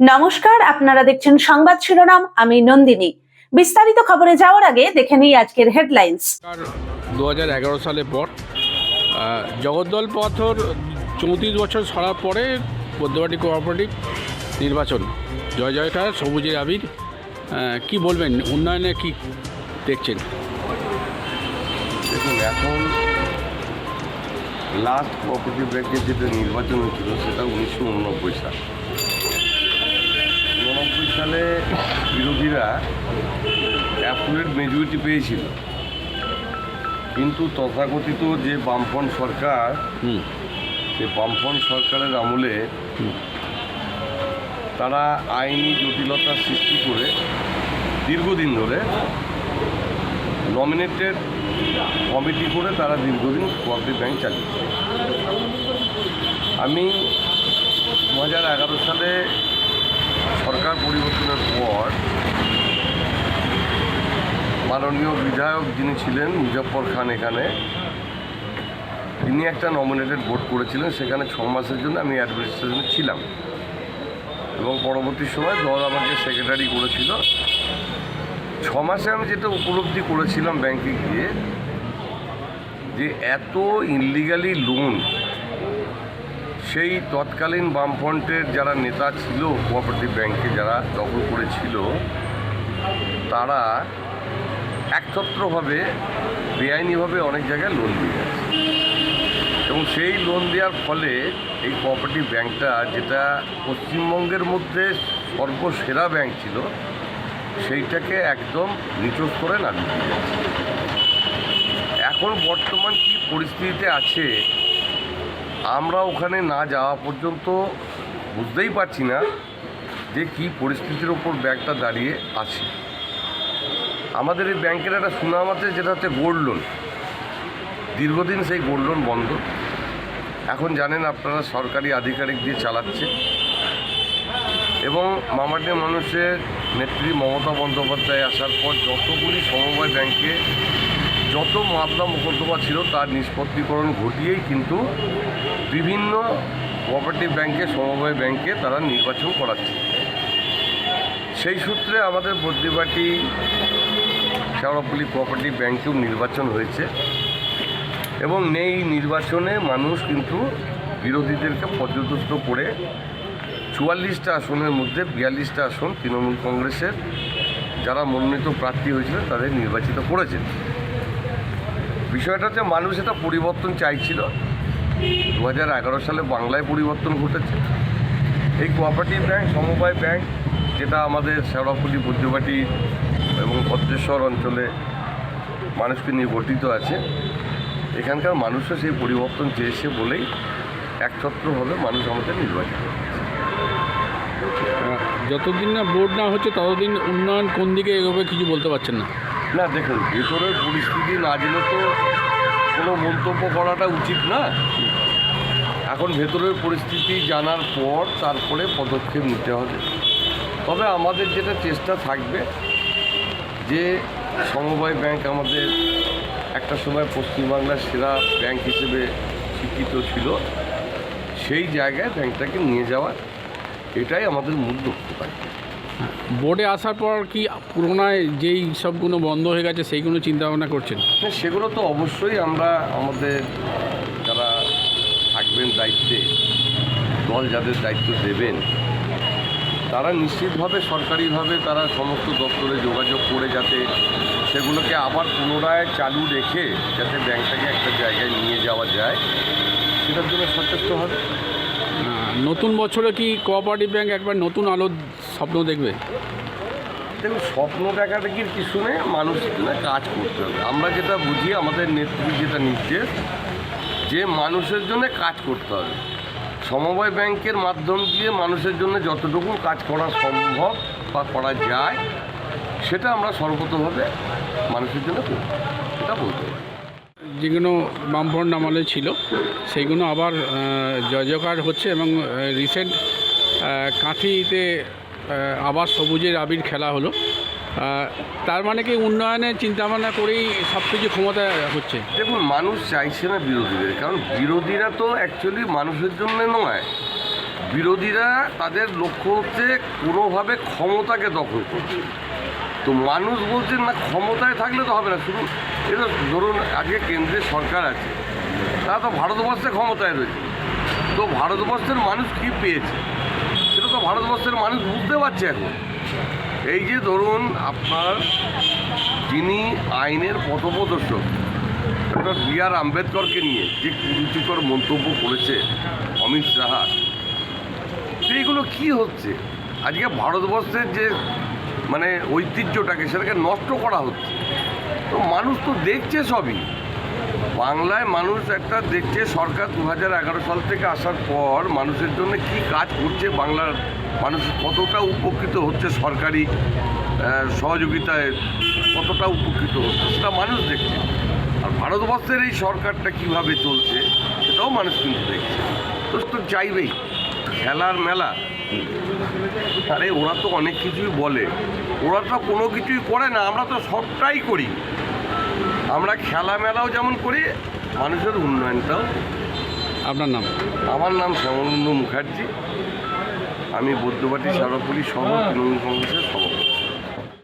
নমস্কার আপনারা দেখছেন সংবাদ শিরোনাম আমি নন্দিনী। বিস্তারিত খবরে যাওয়ার আগে দেখে নিই আজকের হেডলাইন্স। দু সালে পর জগদ্দল পাথর চৌত্রিশ বছর সরার পরে বৈদ্যবাটি কোঅপারেটিভ নির্বাচন। জয় জয়কার সবুজের আবির। কি বলবেন? উন্নয়নে কি দেখছেন? দেখুন এখন লাস্ট কোঅপারেটিভ ব্যাংকের যেটা নির্বাচন হয়েছিল সেটা উনিশশো উননব্বই সাল। উননব্বই সালে বিরোধীরা অ্যাপুলেট মেজরিটি পেয়েছিল। কিন্তু তথাকথিত যে বামফ্রন্ট সরকার সে বামফ্রন্ট সরকারের আমলে তারা আইনি জটিলতার সৃষ্টি করে দীর্ঘদিন ধরে নমিনেটেড কমিটি করে তারা দীর্ঘদিন কোঅপারেটিভ ব্যাংক চালিয়েছে আমি দু হাজার এগারো সালে সরকার পরিবর্তনের পর মাননীয় বিধায়ক যিনি ছিলেন মুজফ্ফর খান এখানে, তিনি একটা নমিনেটেড বোর্ড করেছিলেন, সেখানে ছ মাসের জন্য আমি অ্যাডমিনিস্ট্রেশনে ছিলাম। এবং পরবর্তী সময় দল আমাকে সেক্রেটারি করেছিল। ছ মাসে আমি যেটা উপলব্ধি করেছিলাম ব্যাংকে গিয়ে, যে এত ইনলিগালি লোন সেই তৎকালীন বামফ্রন্টের যারা নেতা ছিল কোঅপারেটিভ ব্যাংকে যারা দখল করেছিল, তারা একছত্রভাবে, বেআইনিভাবে অনেক জায়গায় লোন দিয়ে গেছে। এবং সেই লোন দেওয়ার ফলে এই কোঅপারেটিভ ব্যাংকটা যেটা পশ্চিমবঙ্গের মধ্যে সর্বসেরা ব্যাংক ছিল সেইটাকে একদম নিচু করে নামিয়ে দিয়ে গেছে এখন বর্তমান কি পরিস্থিতিতে আছে, আমরা ওখানে না যাওয়া পর্যন্ত বুঝতেই পারছি না যে কি পরিস্থিতির ওপর ব্যাংকটা দাঁড়িয়ে আছে। আমাদের এই ব্যাংকের একটা সুনাম আছে, যেটা হচ্ছে গোল্ড লোন। দীর্ঘদিন সেই গোল্ড লোন বন্ধ। এখন জানেন আপনারা সরকারি আধিকারিক দিয়ে চালাচ্ছে এবং মামাটে মানুষের নেত্রী মমতা বন্দ্যোপাধ্যায় আসার পর যতগুলি সমবায় ব্যাংকে যত মামলা মোকদ্দমা ছিল তার নিষ্পত্তিকরণ ঘটিয়েই কিন্তু বিভিন্ন কোঅপারেটিভ ব্যাংকে, সমবায় ব্যাংকে তারা নির্বাচন করাচ্ছে। সেই সূত্রে আমাদের বদ্রিবাটি শেওড়াপল্লী কোঅপারেটিভ ব্যাংকেও নির্বাচন হয়েছে এবং এই নির্বাচনে মানুষ কিন্তু বিরোধীদেরকে পর্যদস্ত করে চুয়াল্লিশটা আসনের মধ্যে, বিয়াল্লিশটা আসন তৃণমূল কংগ্রেসের যারা মনোনীত প্রার্থী হয়েছিলেন তাদের নির্বাচিত করেছেন। বিষয়টা হচ্ছে মানুষ এটা পরিবর্তন চাইছিল। দু হাজার এগারো সালে বাংলায় পরিবর্তন ঘটেছে। এই কোঅপারেটিভ ব্যাংক, সমবায় ব্যাংক, যেটা আমাদের শেওড়াফুলি বুদ্ধিবাটি এবং ভদ্রেশ্বর অঞ্চলে মানুষকে নিয়ে গঠিত আছে, এখানকার মানুষও সেই পরিবর্তন চেয়েছে বলেই একছত্রভাবে মানুষ আমাদের নির্বাচিত যতদিন না বোর্ড না হচ্ছে, ততদিন উন্নয়ন কোন দিকে এগোবে কিছু বলতে পারছেন না। না, দেখুন, ভেতরের পরিস্থিতি না জেনে তো কোনো মন্তব্য করাটা উচিত না। এখন ভেতরের পরিস্থিতি জানার পর তারপরে পদক্ষেপ নিতে হবে। তবে আমাদের যেটা চেষ্টা থাকবে, যে সমবায় ব্যাংক আমাদের একটা সময় পশ্চিমবাংলার সেরা ব্যাংক হিসেবে স্বীকৃত ছিল, সেই জায়গায় ব্যাংকটাকে নিয়ে যাওয়ার এটাই আমাদের মূল লক্ষ্য থাকবে বোর্ডে আসার পর কি পুরোনায় যেই সবগুলো বন্ধ হয়ে গেছে সেইগুলো চিন্তা ভাবনা করছেন? হ্যাঁ সেগুলো তো অবশ্যই আমরা আমাদের যারা থাকবেন দায়িত্বে দল যাদের দায়িত্ব দেবেন তারা নিশ্চিতভাবে সরকারিভাবে তারা সমস্ত দপ্তরে যোগাযোগ করে যাতে সেগুলোকে আবার পুনরায় চালু রেখে যাতে ব্যাংকটাকে একটা জায়গায় নিয়ে যাওয়া যায় সেটার জন্য সচেষ্ট হবে নতুন বছরে কি কোঅপারেটিভ ব্যাংক একবার নতুন আলোর স্বপ্ন দেখবে? দেখুন, স্বপ্ন দেখা দেখির কিছু নেই জন্য কাজ করতে হবে। আমরা যেটা বুঝি, আমাদের নেত্রী যেটা নির্দেশ যে মানুষের জন্য কাজ করতে হবে। সমবায় ব্যাংকের মাধ্যম দিয়ে মানুষের জন্য যতটুকু কাজ করা সম্ভব বা করা যায়, সেটা আমরা সর্বতভাবে মানুষের জন্য করব। সেটা বলতে পারি। যেগুলো বামফ্রন্ট আমলে ছিল সেইগুলো আবার আহ, জয় জয়কার হচ্ছে এবং রিসেন্ট কাঁথিতে আবার সবুজের আবির খেলা হলো। তার মানে কি উন্নয়নের চিন্তাভাবনা করেই সব কিছু ক্ষমতা হচ্ছে? দেখুন মানুষ চাইছে না বিরোধীদের কারণ বিরোধীরা তো অ্যাকচুয়ালি মানুষের জন্য নয়। বিরোধীরা তাদের লক্ষ্য হচ্ছে কোনোভাবে ক্ষমতাকে দখল করছে তো মানুষ বলছেন না, ক্ষমতায় থাকলে তো হবে না। শুধু এটা ধরুন, আজকে কেন্দ্রে সরকার আছে, তারা তো ভারতবর্ষে ক্ষমতায় রয়েছে। তো ভারতবর্ষের মানুষ কি পেয়েছে? সেটা তো ভারতবর্ষের মানুষ বুঝতে পারছে এখন। এই যে ধরুন, আপনার যিনি আইনের পথপ্রদর্শক, ডক্টর বি আর আম্বেদকরকে নিয়ে যে কুরুচিকর মন্তব্য করেছে অমিত সাহা তো এইগুলো কি হচ্ছে? আজকে ভারতবর্ষের যে মানে ঐতিহ্যটাকে সেটাকে নষ্ট করা হচ্ছে। তো মানুষ তো দেখছে সবই। বাংলায় মানুষ একটা দেখছে সরকার দু হাজার এগারো সাল থেকে আসার পর মানুষের জন্য কি কাজ করছে বাংলার মানুষ কতটা উপকৃত হচ্ছে সরকারি সহযোগিতায়, কতটা উপকৃত হচ্ছে সেটা মানুষ দেখছে। আর ভারতবর্ষের এই সরকারটা কীভাবে চলছে সেটাও মানুষ কিন্তু দেখছে। তো তো চাইবেই খেলার মেলা আরে ওরা তো অনেক কিছুই বলে। ওরা তো কোনো কিছুই করে না আমরা তো সবটাই করি। আমরা খেলামেলাও যেমন করি মানুষের উন্নয়নটাও। আপনার নাম? আমার নাম শ্যামানন্দ মুখার্জি। আমি বৌদ্ধবাটি সারাপুরি সহ তৃণমূল কংগ্রেসের